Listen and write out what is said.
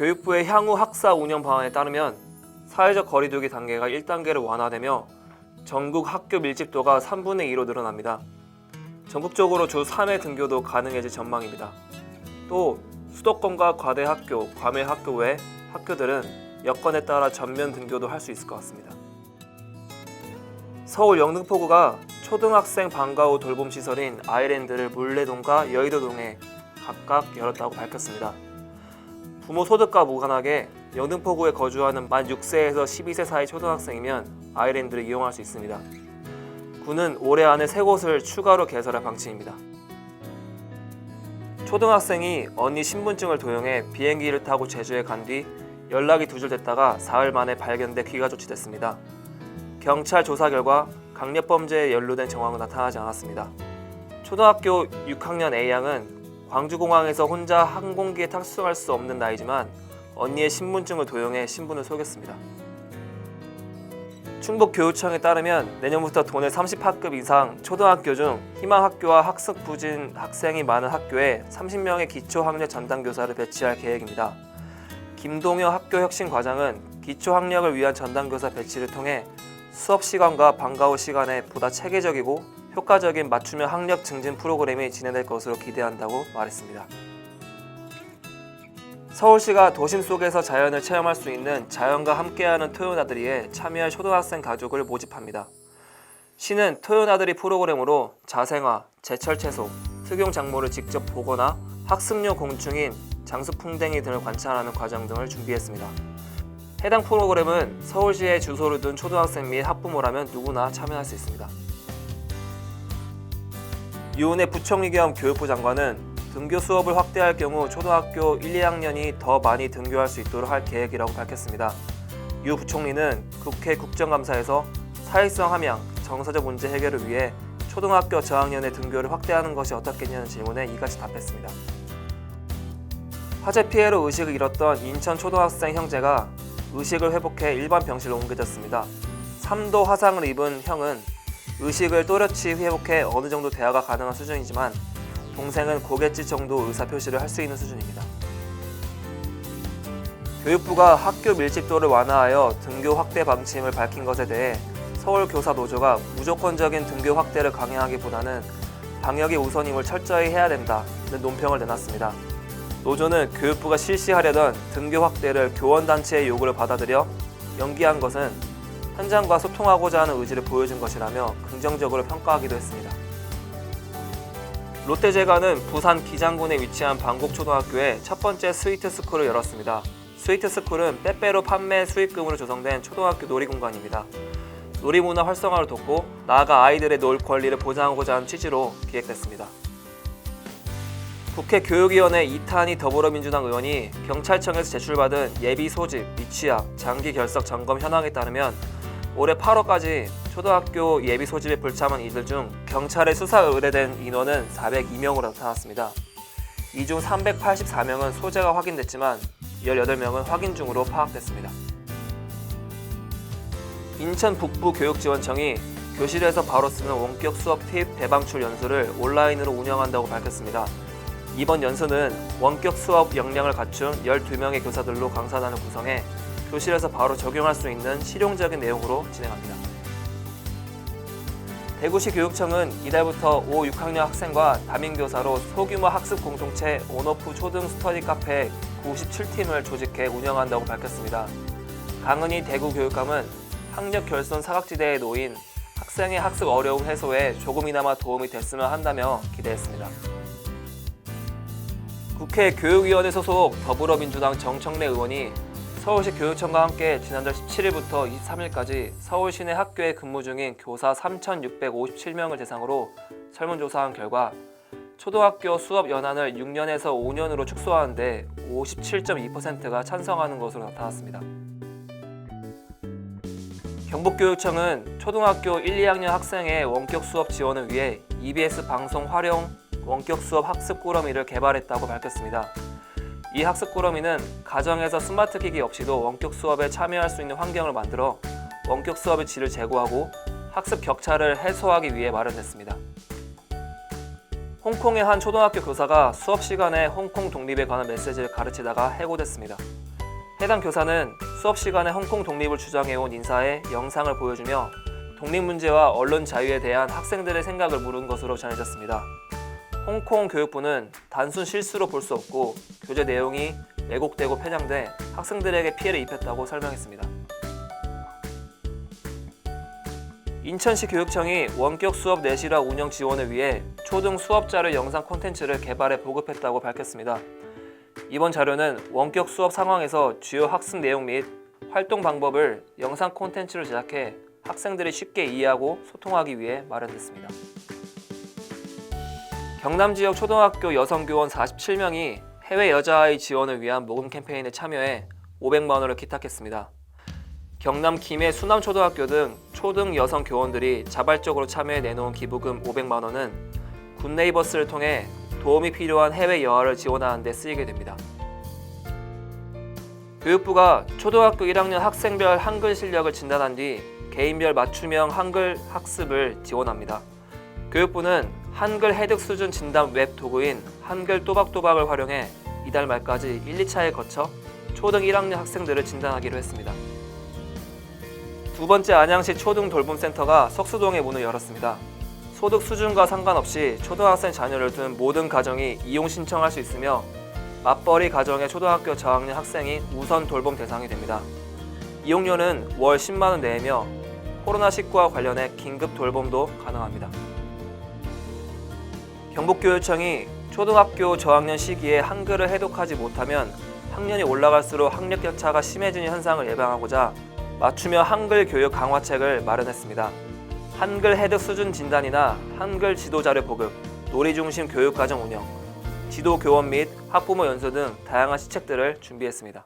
교육부의 향후 학사 운영 방안에 따르면 사회적 거리두기 단계가 1단계로 완화되며 전국 학교 밀집도가 3분의 2로 늘어납니다. 전국적으로 주 3회 등교도 가능해질 전망입니다. 또 수도권과 과대 학교, 과외 학교 외 학교들은 여건에 따라 전면 등교도 할 수 있을 것 같습니다. 서울 영등포구가 초등학생 방과 후 돌봄 시설인 아이랜드를 물레동과 여의도동에 각각 열었다고 밝혔습니다. 부모 소득과 무관하게 영등포구에 거주하는 만 6세에서 12세 사이 초등학생이면 아이랜드를 이용할 수 있습니다. 구는 올해 안에 세 곳을 추가로 개설할 방침입니다. 초등학생이 언니 신분증을 도용해 비행기를 타고 제주에 간 뒤 연락이 두절됐다가 사흘 만에 발견돼 귀가 조치됐습니다. 경찰 조사 결과 강력범죄에 연루된 정황은 나타나지 않았습니다. 초등학교 6학년 A양은 광주공항에서 혼자 항공기에 탑승할 수 없는 나이지만 언니의 신분증을 도용해 신분을 속였습니다. 충북교육청에 따르면 내년부터 도내 30학급 이상 초등학교 중 희망학교와 학습 부진 학생이 많은 학교에 30명의 기초학력 전담교사를 배치할 계획입니다. 김동여 학교혁신과장은 기초학력을 위한 전담교사 배치를 통해 수업 시간과 방과 후 시간에 보다 체계적이고 효과적인 맞춤형 학력 증진 프로그램이 진행될 것으로 기대한다고 말했습니다. 서울시가 도심 속에서 자연을 체험할 수 있는 자연과 함께하는 토요나들이에 참여할 초등학생 가족을 모집합니다. 시는 토요나들이 프로그램으로 자생화, 제철 채소, 특용 작물을 직접 보거나 학습용 곤충인 장수풍뎅이 등을 관찰하는 과정 등을 준비했습니다. 해당 프로그램은 서울시에 주소를 둔 초등학생 및 학부모라면 누구나 참여할 수 있습니다. 유은혜 부총리 겸 교육부 장관은 등교 수업을 확대할 경우 초등학교 1, 2학년이 더 많이 등교할 수 있도록 할 계획이라고 밝혔습니다. 유 부총리는 국회 국정감사에서 사회성 함양, 정서적 문제 해결을 위해 초등학교 저학년의 등교를 확대하는 것이 어떻겠냐는 질문에 이같이 답했습니다. 화재 피해로 의식을 잃었던 인천 초등학생 형제가 의식을 회복해 일반 병실로 옮겨졌습니다. 3도 화상을 입은 형은 의식을 또렷이 회복해 어느 정도 대화가 가능한 수준이지만 동생은 고갯짓 정도 의사 표시를 할 수 있는 수준입니다. 교육부가 학교 밀집도를 완화하여 등교 확대 방침을 밝힌 것에 대해 서울교사노조가 무조건적인 등교 확대를 강행하기보다는 방역이 우선임을 철저히 해야 된다는 논평을 내놨습니다. 노조는 교육부가 실시하려던 등교 확대를 교원단체의 요구를 받아들여 연기한 것은 현장과 소통하고자 하는 의지를 보여준 것이라며 긍정적으로 평가하기도 했습니다. 롯데제과는 부산 기장군에 위치한 방곡초등학교에 첫 번째 스위트스쿨을 열었습니다. 스위트스쿨은 빼빼로 판매 수익금으로 조성된 초등학교 놀이공간입니다. 놀이문화 활성화를 돕고 나아가 아이들의 놀 권리를 보장하고자 하는 취지로 기획됐습니다. 국회 교육위원회 이탄희 더불어민주당 의원이 경찰청에서 제출받은 예비 소집, 미취학, 장기 결석 점검 현황에 따르면 올해 8월까지 초등학교 예비 소집에 불참한 이들 중 경찰에 수사 의뢰된 인원은 402명으로 나타났습니다. 이 중 384명은 소재가 확인됐지만 18명은 확인 중으로 파악됐습니다. 인천 북부교육지원청이 교실에서 바로 쓰는 원격 수업 팁 대방출 연수를 온라인으로 운영한다고 밝혔습니다. 이번 연수는 원격 수업 역량을 갖춘 12명의 교사들로 강사단을 구성해 교실에서 바로 적용할 수 있는 실용적인 내용으로 진행합니다. 대구시 교육청은 이달부터 5, 6학년 학생과 담임교사로 소규모 학습 공동체 온오프 초등 스터디 카페 97팀을 조직해 운영한다고 밝혔습니다. 강은희 대구교육감은 학력 결손 사각지대에 놓인 학생의 학습 어려움 해소에 조금이나마 도움이 됐으면 한다며 기대했습니다. 국회 교육위원회 소속 더불어민주당 정청래 의원이 서울시 교육청과 함께 지난달 17일부터 23일까지 서울 시내 학교에 근무 중인 교사 3,657명을 대상으로 설문조사한 결과 초등학교 수업 연한을 6년에서 5년으로 축소하는데 57.2%가 찬성하는 것으로 나타났습니다. 경북교육청은 초등학교 1, 2학년 학생의 원격 수업 지원을 위해 EBS 방송 활용 원격 수업 학습 꾸러미를 개발했다고 밝혔습니다. 이 학습 꾸러미는 가정에서 스마트 기기 없이도 원격 수업에 참여할 수 있는 환경을 만들어 원격 수업의 질을 제고하고 학습 격차를 해소하기 위해 마련됐습니다. 홍콩의 한 초등학교 교사가 수업 시간에 홍콩 독립에 관한 메시지를 가르치다가 해고됐습니다. 해당 교사는 수업 시간에 홍콩 독립을 주장해온 인사의 영상을 보여주며 독립 문제와 언론 자유에 대한 학생들의 생각을 물은 것으로 전해졌습니다. 홍콩 교육부는 단순 실수로 볼 수 없고 교재 내용이 왜곡되고 편향돼 학생들에게 피해를 입혔다고 설명했습니다. 인천시 교육청이 원격 수업 내실화 운영 지원을 위해 초등 수업 자료 영상 콘텐츠를 개발해 보급했다고 밝혔습니다. 이번 자료는 원격 수업 상황에서 주요 학습 내용 및 활동 방법을 영상 콘텐츠로 제작해 학생들이 쉽게 이해하고 소통하기 위해 마련됐습니다. 경남 지역 초등학교 여성 교원 47명이 해외 여자아이 지원을 위한 모금 캠페인에 참여해 500만 원을 기탁했습니다. 경남 김해 수남초등학교 등 초등 여성 교원들이 자발적으로 참여해 내놓은 기부금 500만 원은 굿네이버스를 통해 도움이 필요한 해외 여아를 지원하는 데 쓰이게 됩니다. 교육부가 초등학교 1학년 학생별 한글 실력을 진단한 뒤 개인별 맞춤형 한글 학습을 지원합니다. 교육부는 한글 해득 수준 진단 웹 도구인 한글 또박또박을 활용해 이달 말까지 1, 2차에 거쳐 초등 1학년 학생들을 진단하기로 했습니다. 두 번째 안양시 초등 돌봄센터가 석수동에 문을 열었습니다. 소득 수준과 상관없이 초등학생 자녀를 둔 모든 가정이 이용 신청할 수 있으며 맞벌이 가정의 초등학교 저학년 학생이 우선 돌봄 대상이 됩니다. 이용료는 월 10만 원 내며 코로나19와 관련해 긴급 돌봄도 가능합니다. 경북교육청이 초등학교 저학년 시기에 한글을 해독하지 못하면 학년이 올라갈수록 학력 격차가 심해지는 현상을 예방하고자 맞춤형 한글 교육 강화책을 마련했습니다. 한글 해독 수준 진단이나 한글 지도 자료 보급, 놀이 중심 교육 과정 운영, 지도 교원 및 학부모 연수 등 다양한 시책들을 준비했습니다.